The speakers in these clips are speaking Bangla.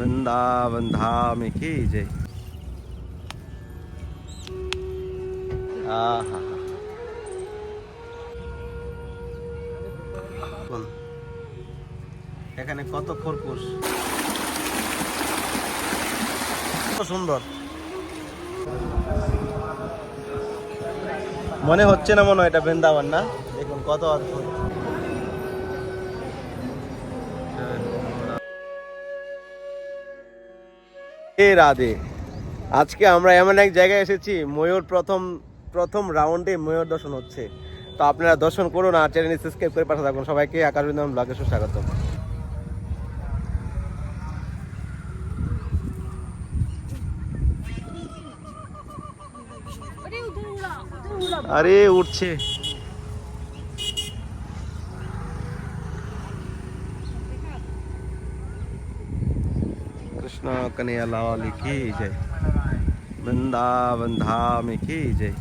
বৃন্দাবন ধামে কি জয় আহা এখানে কত খরগোশ? সুন্দর। মনে হচ্ছে না মনে হয় এটা বৃন্দাবন, না? দেখুন কত অদ্ভুত রাধে। আজকে আমরা এমন এক জায়গায় এসেছি, ময়ূর প্রথম প্রথম রাউন্ডে ময়ূর দর্শন হচ্ছে। তো আপনারা দর্শন করুন আর চ্যানেল সাবস্ক্রাইব করে পাশে থাকুন। সবাইকে আকাশ বিন্দন ব্লগে সুস্বাগত আরে, উঠছে। કૃષ્ણ કનૈયાલાલ કી জয় বৃন্দাবন ধাম કી জয়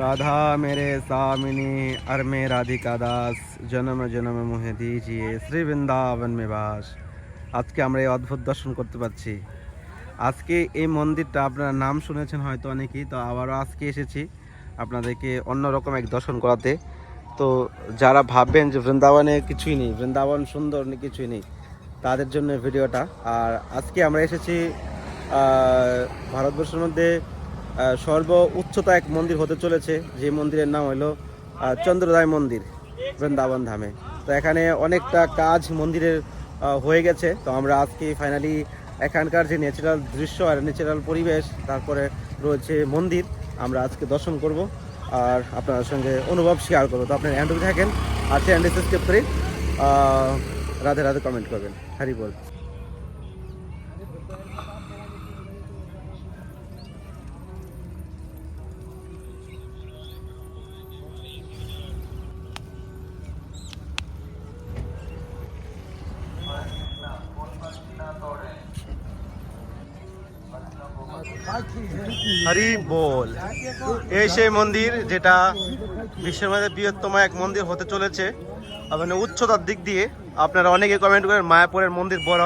রাধা મેરે સામિની আর মে রাধিকা দাস জনম জনম মোহে দিজিয়ে শ্রী বৃন্দাবন মেবাস আজকে আমরা এই অদ্ভুত দর্শন করতে পারছি। আজকে এই মন্দিরটা আপনার নাম শুনেছেন হয়তো অনেকেই, তো আবারও আজকে এসেছি আপনাদেরকে অন্যরকম এক দর্শন করাতে। তো যারা ভাববেন যে বৃন্দাবনে কিছুই নেই, বৃন্দাবন সুন্দর কিছুই নেই তাদের জন্য ভিডিওটা। আর আজকে আমরা এসেছি ভারতবর্ষের মধ্যে সর্ব উচ্চতা এক মন্দির হতে চলেছে। যে মন্দিরের নাম হলো চন্দ্রদায় মন্দির বৃন্দাবন ধামে। তো এখানে অনেকটা কাজ মন্দিরের হয়ে গেছে। তো আমরা আজকে ফাইনালি এখানকার যে ন্যাচারাল দৃশ্য আর ন্যাচারাল পরিবেশ তারপরে রয়েছে মন্দির। আমরা আজকে দর্শন করব আর আপনার সঙ্গে অনুভব শেয়ার করব। তো আপনার হ্যান্ডল থাকেন সাবস্ক্রাইব করে আহ, রাধে রাধে কমেন্ট করবেন। হরি বল। হরি বল। এই সেই মন্দির যেটা বিশ্বের মধ্যে বৃহত্তম এক মন্দির হতে চলেছে। মানে উচ্চতার দিক দিয়ে আপনারা অনেকে কমেন্ট করেন, মায়াপুরের মন্দির বড়।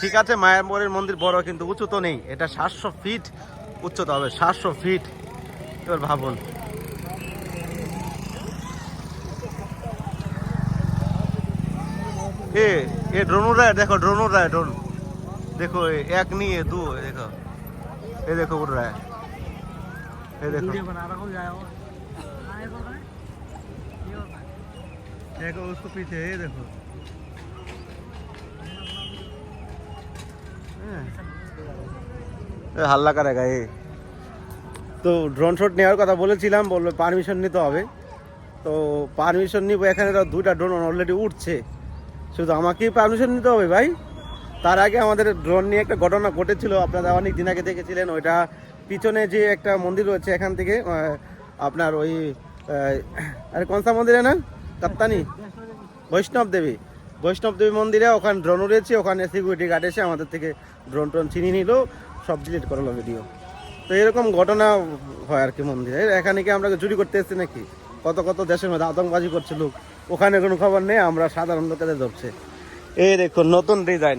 ঠিক আছে, মায়াপুরের মন্দির বড়, কিন্তু উঁচু তো নেই। এটা সাতশো ফিট উচ্চতা হবে, সাতশো ফিট এবার ভাবুন। এ এ ড্রোন রায় দেখো ড্রোন রায় ড্রোন দেখো এক নিয়ে দু দেখো। এ দেখো রায় এ দেখো। देखो उसको पीछे ये देखो এ, হাল্লা করেগা এ তো ড্রোন শট নেওয়ার কথা বলেছিলাম বললো পারমিশন নিতে হবে তো পারমিশন নিব এখানে তো দুইটা ড্রোন অলরেডি উঠছে শুধু আমাকেই পারমিশন নিতে হবে ভাই তার আগে আমাদের ড্রোন নিয়ে একটা ঘটনা ঘটেছিল আপনারা অনেক দিন আগে দেখেছিলেন ওইটা পিছনে যে একটা মন্দির রয়েছে এখান থেকে আহ, আপনার ওই আহ, আরে কোনসা মন্দিরে না কাপ্তানি? বৈষ্ণব দেবী। বৈষ্ণব দেবী মন্দিরে ওখানে ড্রোন উড়েছে, ওখানে সিকিউরিটি গার্ড এসে আমাদের থেকে ড্রোন ট্রোন চিনিয়ে নিল, সব ডিলিট করল ভিডিও তো এরকম ঘটনা হয় আর কি মন্দিরে। এখানে কি আমরা চুরি করতে এসেছি নাকি? কত কত দেশের মধ্যে আতঙ্কবাজি করছে লোক। ওখানে কোনো খবর নেই, আমরা সাধারণ লোকেদের ধরছে। এই দেখুন, নতুন ডিজাইন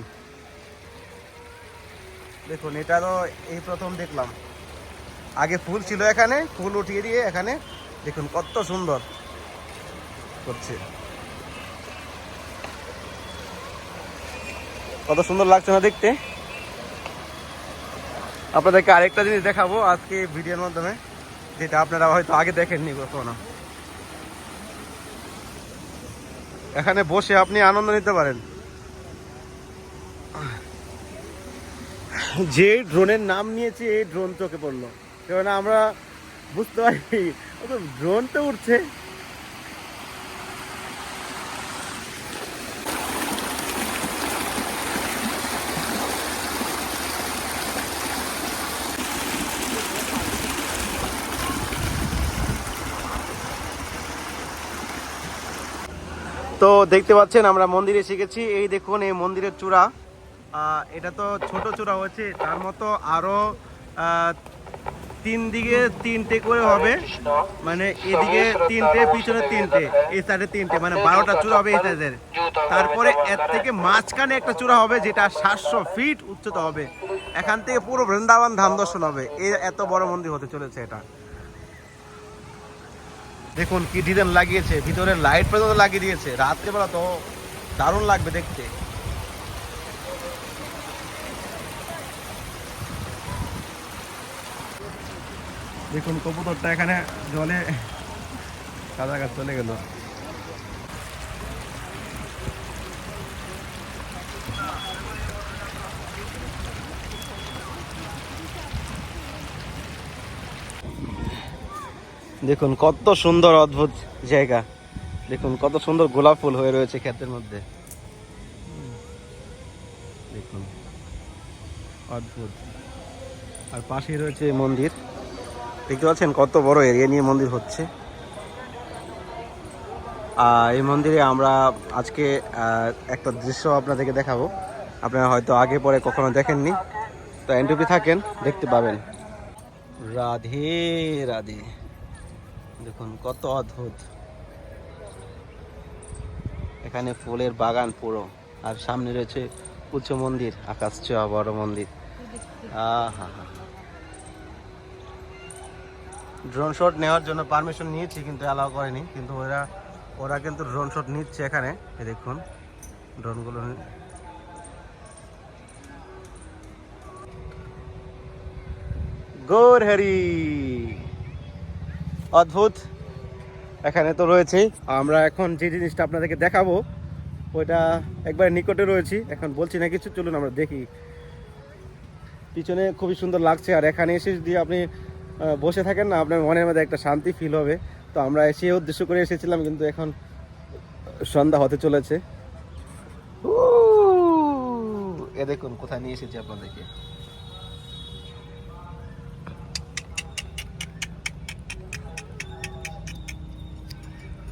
দেখুন, এটা তো এই প্রথম দেখলাম। আগে ফুল ছিল এখানে, ফুল উঠিয়ে দিয়ে এখানে, দেখুন কত সুন্দর। করছে। কত সুন্দর লাগছে না দেখতে? আপনাদেরকে আরেকটা জিনিস দেখাবো আজকে ভিডিওর মাধ্যমে, যেটা আপনারা হয়তো আগে দেখেননি কখনো। এখানে বসে আপনি আনন্দ নিতে পারেন। যে ড্রোনের নাম নিয়েছে, এই ড্রোন চোখে পড়ল। কেননা আমরা বুঝতে পারি ড্রোন তো উঠছে। তো দেখতে পাচ্ছেন, আমরা মন্দিরে শিখেছি এই দেখুন, এই মন্দিরের চূড়া। এটা তো ছোট চূড়া হয়েছে, তার মতো আরও তিন দিকে তিনটে করে হবে। মানে এদিকে তিনটে, পিছনে তিনটে, এই সাইডে তিনটে মানে বারোটা চূড়া হবে এই সাইডের তারপরে এর থেকে মাঝখানে একটা চূড়া হবে, যেটা সাতশো ফিট উচ্চতা হবে। এখান থেকে পুরো বৃন্দাবন ধাম দর্শন হবে। এই এত বড় মন্দির হতে চলেছে এটা। দেখুন কি ডিজাইন লাগিয়েছে, ভিতরে লাইট পর্যন্ত লাগিয়ে দিয়েছে, রাত্রেবেলা তো দারুণ লাগবে দেখতে। দেখুন কবুতরটা এখানে জলে কাদা কাজ চলে গেল। দেখুন, কত সুন্দর অদ্ভুত জায়গা। দেখুন, কত সুন্দর গোলাপ ফুল হয়ে রয়েছে ক্ষেতের মধ্যে। দেখুন, অদ্ভুত। আর পাশেই রয়েছে মন্দির। দেখতে পাচ্ছেন কত বড় এরিয়া নিয়ে মন্দির হচ্ছে। এই মন্দিরে আমরা আজকে একটা দৃশ্য আপনাদেরকে দেখাবো। আপনারা হয়তো আগে পরে কখনো দেখেননি। তো এনটুপি থাকেন, দেখতে পাবেন। রাধে রাধে। দেখুন, কত অদ্ভুত। এখানে ফুলের বাগান পুরো, আর সামনে রয়েছে উঁচু মন্দির, আকাশ ছোঁয়া, বড় মন্দির। হা ড্রোন শট নেওয়ার জন্য পারমিশন নিয়েছি, কিন্তু অ্যালাউ করেনি। কিন্তু ওরা ওরা কিন্তু ড্রোন শট নিচ্ছে এখানে। দেখুন ড্রোনগুলো গোর হরি! অদ্ভুত। এখানে তো রয়েছেই আমরা এখন যে জিনিসটা আপনাদেরকে দেখাবো, ওইটা একবার নিকটে রয়েছি। এখন বলছি না কিছু, চলুন আমরা দেখি। পিছনে খুবই সুন্দর লাগছে, আর এখানে এসে যদি আপনি বসে থাকেন না, আপনার মনের মধ্যে একটা শান্তি ফিল হবে। তো আমরা সে উদ্দেশ্য করে এসেছিলাম, কিন্তু এখন সন্ধ্যা হতে চলেছে। এ দেখুন, কোথায় নিয়ে এসেছি আপনাদেরকে।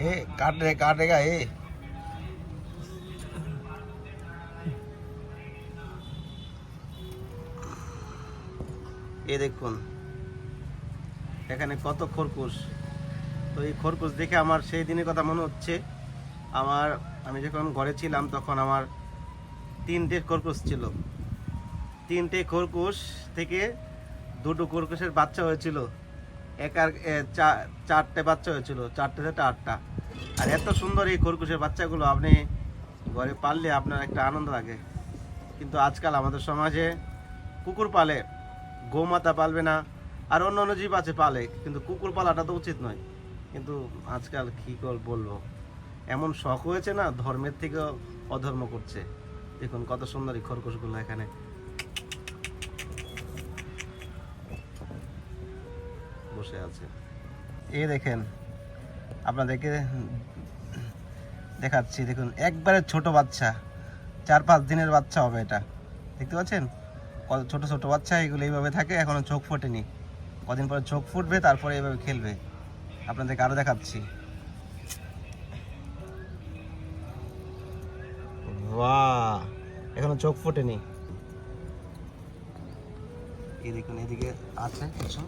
ए काट रहे काटेगा ए এ দেখুন এখানে কত খরগোশ তো এই খরগোশ দেখে আমার সেই দিনের কথা মনে হচ্ছে আমার আমি যখন ঘরে ছিলাম তখন আমার তিনটে খরগোশ ছিল তিনটে খরগোশ থেকে দুটো খরগোশের বাচ্চা হয়েছিল এক আর এ, চা- চারটে বাচ্চা হয়েছিল চারটে থেকে আটটা আর এত সুন্দর এই খরগোশের বাচ্চাগুলো আপনি ঘরে পাললে আপনার একটা আনন্দ লাগে। কিন্তু আজকাল আমাদের সমাজে কুকুর পালে, গোমাতা পালবে না, আর অন্য অন্য জীব আছে পালে, কিন্তু কুকুর পালাটা তো উচিত নয়। কিন্তু আজকাল কী কর বলব? এমন শখ হয়েছে না, ধর্মের থেকেও অধর্ম করছে। দেখুন কত সুন্দর এই খরগোশগুলো এখানে। বসে আছে। এ দেখেন আপনাদেরকে দেখাচ্ছি। দেখুন একবারে ছোট বাচ্চা। চার পাঁচ দিনের বাচ্চা হবে এটা। দেখতে পাচ্ছেন? কত ছোট ছোট বাচ্চা এগুলো এইভাবে থাকে এখনও চোখ ফোটেনি। কদিন পরে চোখ ফুটবে তারপরে এইভাবে খেলবে। আপনাদেরকে আরও দেখাচ্ছি। বাহ! এখনও চোখ ফোটেনি। এই দেখুন এদিকে আছে কিছু।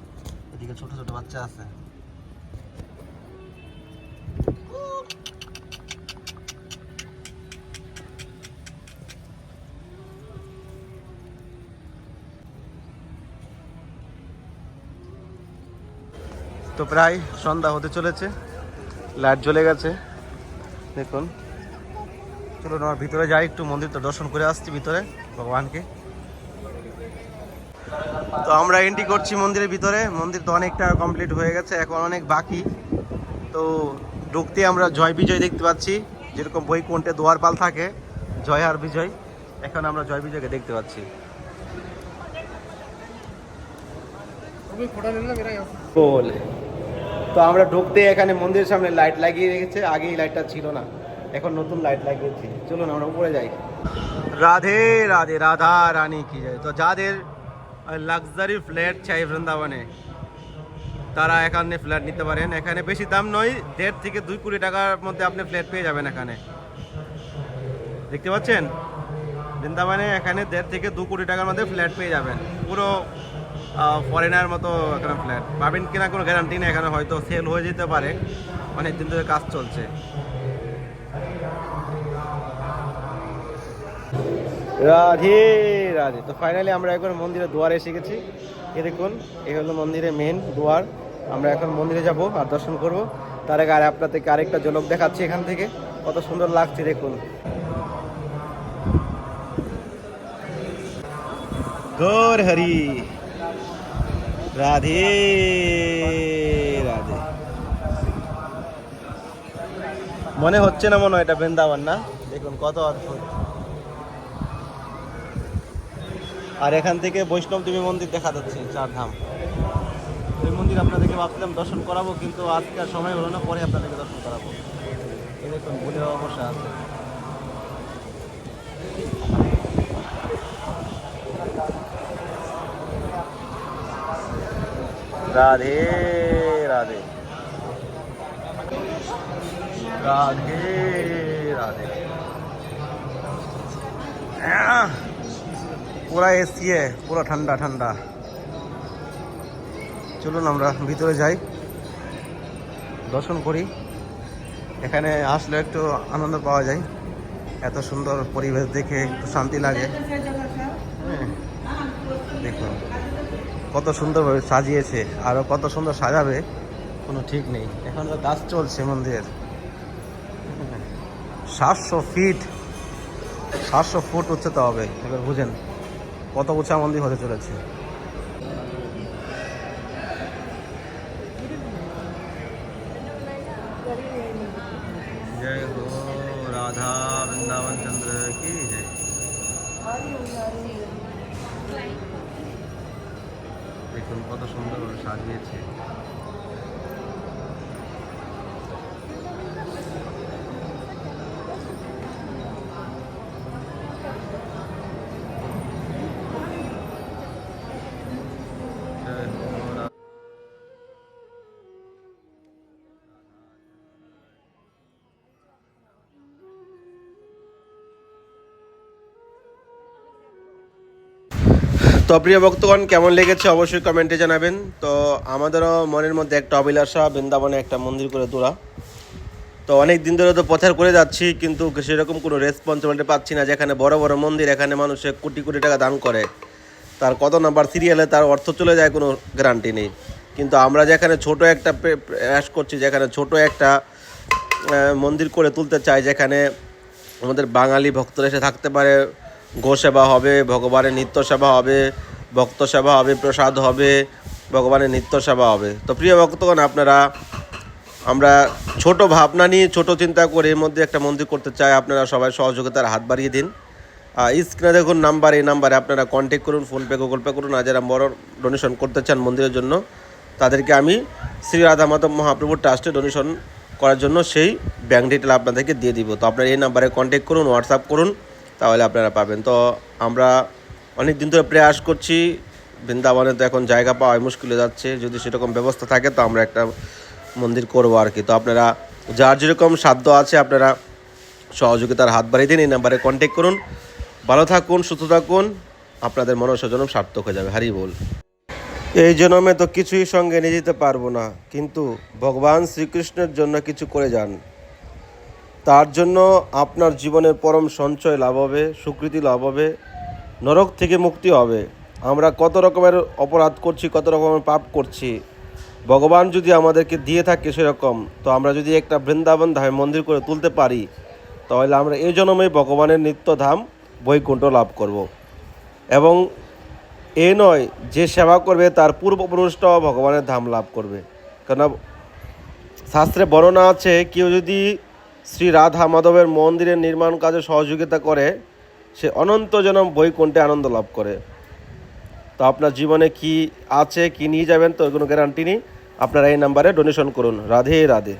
এদিকে ছোট ছোট বাচ্চা আছে। তো প্রায় সন্ধ্যা হতে চলেছে। লাইট জ্বলে গেছে। দেখুন। চলুন আমার ভিতরে যাই একটু মন্দিরটা দর্শন করে আসছি ভিতরে ভগবানকে। তো আমরা এন্ট্রি করছি মন্দিরের ভিতরে। মন্দির তো অনেকটা কমপ্লিট হয়ে গেছে এখন অনেক বাকি। তো ঢুকতে আমরা জয় বিজয় দেখতে পাচ্ছি। যেরকম বই বৈকুণ্ঠে দোয়ারপাল থাকে জয় আর বিজয় এখন আমরা জয় বিজয়কে দেখতে পাচ্ছি। বল। তো আমরা ঢুকতে এখানে মন্দিরের সামনে লাইট লাগিয়ে রেখেছে আগে এই লাইটটা ছিল না। এখন নতুন লাইট লাগিয়েছি। চলুন, আমরা উপরে যাই। রাধে রাধে, রাধা রানী কি যায় তো যাদের লাক্সারি ফ্ল্যাট চাই বৃন্দাবনে, তারা এখানে ফ্ল্যাট নিতে পারেন। এখানে বেশি দাম নয়, দেড় থেকে দুই কোটি টাকার মধ্যে আপনি ফ্ল্যাট পেয়ে যাবেন এখানে। দেখতে পাচ্ছেন? বৃন্দাবনে এখানে দেড় থেকে দু কোটি টাকার মধ্যে ফ্ল্যাট পেয়ে যাবেন। পুরো ফরেনার মতো এখানে ফ্ল্যাট পাবেন কিনা কোনো গ্যারান্টি নেই, এখানে হয়তো সেল হয়ে যেতে পারে। অনেক দিন ধরে কাজ চলছে। রাধে রাধে। তো ফাইনালি আমরা একবার মন্দিরের দুয়ারে এসে গেছি। এ দেখুন, এই হলো মন্দিরের মেন দুয়ার। আমরা এখন মন্দিরে যাব আর দর্শন করব। তার আগে আর আপনাদেরকে আরেকটা ঝলক দেখাচ্ছি এখান থেকে। কত সুন্দর লাগছে, দেখুন। গৌর হরি। রাধে রাধে। মনে হচ্ছে না মনে হয় এটা বৃন্দাবন, না? দেখুন কত অদ্ভুত। আর এখান থেকে বৈষ্ণব দেবী মন্দির দেখা যাচ্ছে, চার ধাম। ওই মন্দির আপনাদেরকে ভাবছিলাম দর্শন করাবো, কিন্তু আজকে সময় হলো না, পরে আপনাদেরকে দর্শন করাবো। দেখুন ভুলে অবশ্যই আছে রাধে রাধে। রাধে আহ! পুরা এসি পুরো ঠান্ডা ঠান্ডা। চলুন আমরা ভিতরে যাই। দর্শন করি। এখানে আসলে একটু আনন্দ পাওয়া যায়। এত সুন্দর পরিবেশ দেখে একটু শান্তি লাগে হ্যাঁ, দেখুন কত সুন্দরভাবে সাজিয়েছে আরও কত সুন্দর সাজাবে, কোনো ঠিক নেই। এখন তো কাজ চলছে মন্দিরের। সাতশো ফিট সাতশো ফুট উচ্চতা হবে, এবার বুঝেন কত উঁচা মন্দির হতে চলেছে। দেখুন কত সুন্দর সাজিয়েছে। তো প্রিয় ভক্তগণ, কেমন লেগেছে অবশ্যই কমেন্টে জানাবেন। তো আমাদেরও মনের মধ্যে একটা অভিলাষা, বৃন্দাবনে একটা মন্দির করে তোলা। তো অনেক দিন ধরে তো প্রচার করে যাচ্ছি, কিন্তু সেরকম কোনো রেসপন্সিবিলিটি পাচ্ছি না, যেখানে বড় বড় মন্দির, এখানে মানুষে কোটি কোটি টাকা দান করে। তার কত নাম্বার সিরিয়ালে তার অর্থ চলে যায়, কোনো গ্যারান্টি নেই। কিন্তু আমরা যেখানে ছোট একটা প্রে- প্রয়াস করছি, যেখানে ছোট একটা মন্দির করে তুলতে চাই, যেখানে আমাদের বাঙালি ভক্তরা এসে থাকতে পারে গো সেবা হবে, ভগবানের নিত্য সেবা হবে ভক্ত সেবা হবে, প্রসাদ হবে, ভগবানের নিত্য সেবা হবে। তো প্রিয় ভক্তগণ, আপনারা, আমরা ছোট ভাবনা নিয়ে ছোট চিন্তা করে এর মধ্যে একটা মন্দির করতে চাই। আপনারা সবাই সহযোগিতার হাত বাড়িয়ে দিন। স্ক্রিনে দেখুন নাম্বার এই নাম্বারে আপনারা কন্ট্যাক্ট করুন ফোনপে গুগল পে করুন। আর যারা বড় ডোনেশন করতে চান মন্দিরের জন্য, তাদেরকে আমি শ্রী রাধা মাধব মহাপ্রভুর ট্রাস্টে ডোনেশন করার জন্য সেই ব্যাঙ্ক ডিটেল আপনাদেরকে দিয়ে দিব। তো আপনারা এই নাম্বারে কন্ট্যাক্ট করুন হোয়াটসঅ্যাপ করুন। তাহলে আপনারা পাবেন। তো আমরা অনেক দিন ধরে প্রয়াস করছি, বৃন্দাবনে তো এখন জায়গা পাওয়া মুশকিল হয়ে যাচ্ছে, যদি সেরকম ব্যবস্থা থাকে তো আমরা একটা মন্দির করব আর কি। তো আপনারা যার যেরকম সাধ্য আছে আপনারা সহযোগিতার হাত বাড়িয়ে দিন, এই নাম্বারে কন্ট্যাক্ট করুন। ভালো থাকুন, সুস্থ থাকুন, আপনাদের মনসজনম সার্থক হয়ে যাবে। হারি বল। এই জন্মে তো কিছুই সঙ্গে নিয়ে যেতে পারব না, কিন্তু ভগবান শ্রীকৃষ্ণের জন্য কিছু করে যান। তার জন্য আপনার জীবনের পরম সঞ্চয় লাভ হবে স্বীকৃতি লাভ হবে, নরক থেকে মুক্তি হবে। আমরা কত রকমের অপরাধ করছি, কত রকমের পাপ করছি। ভগবান যদি আমাদেরকে দিয়ে থাকে সেরকম, তো আমরা যদি একটা বৃন্দাবন ধামে মন্দির করে তুলতে পারি, তাহলে আমরা এই জন্মেই ভগবানের নিত্য ধাম বৈকুণ্ঠ লাভ করব। এবং এ নয়, যে সেবা করবে তার পূর্বপুরুষটাও ভগবানের ধাম লাভ করবে। কেননা, শাস্ত্রে বর্ণনা আছে, কেউ যদি শ্রী রাধা মাধবের মন্দিরের নির্মাণ কাজে সহযোগিতা করে সে অনন্ত জনম বৈকুণ্ঠে আনন্দ লাভ করে। তো আপনার জীবনে কি আছে, কি নিয়ে যাবেন, তো কোনো গ্যারান্টি নেই। আপনারা এই নাম্বারে ডোনেশন করুন। রাধে রাধে।